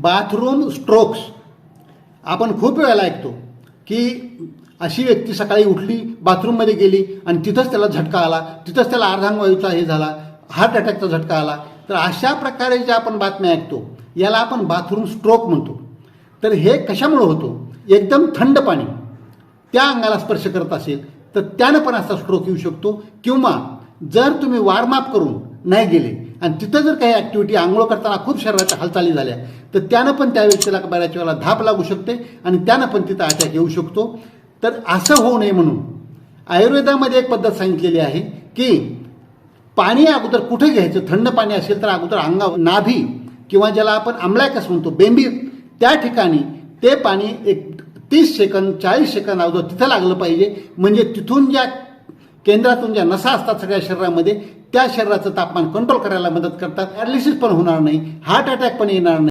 Bathroom strokes आपण खूप वेळेला ऐकतो की अशी व्यक्ती सकाळी उठली बाथरूममध्ये गेली आणि तिथंच त्याला झटका आला तिथंच त्याला अर्धांगवायूचा हे झाला हार्ट अटॅकचा झटका आला. तर अशा प्रकारे ज्या आपण बातम्या ऐकतो याला आपण बाथरूम स्ट्रोक म्हणतो. तर हे कशामुळं होतो? एकदम थंड पाणी. त्या अंगाला स्पर्श करत असेल तर त्यानं पण असा स्ट्रोक येऊ शकतो. किंवा जर तुम्ही वार्मअप करून नाही गेले आणि तिथं जर काही ॲक्टिव्हिटी आंघोळ करताना खूप शरीराच्या हालचाली झाल्या तर त्यानं पण त्या व्यक्तीला बऱ्याच वेळेला धाप लागू शकते आणि त्यानं पण तिथं अटॅक येऊ शकतो. तर असं होऊ नये म्हणून आयुर्वेदामध्ये एक पद्धत सांगितलेली आहे की पाणी अगोदर कुठे घ्यायचं? थंड पाणी असेल तर अगोदर अंगावर नाभी किंवा ज्याला आपण आमलायकस म्हणतो बेंबी त्या ठिकाणी ते पाणी एक तीस सेकंद चाळीस सेकंद अगोदर तिथं लागलं पाहिजे. म्हणजे तिथून ज्या केंद्रातून ज्या नसा असतात सगळ्या शरीरामध्ये त्या शरीराचं तापमान कंट्रोल करायला मदत करतात. पॅरालिसिस पण होणार नाही. हार्ट अटॅक पण येणार नाही.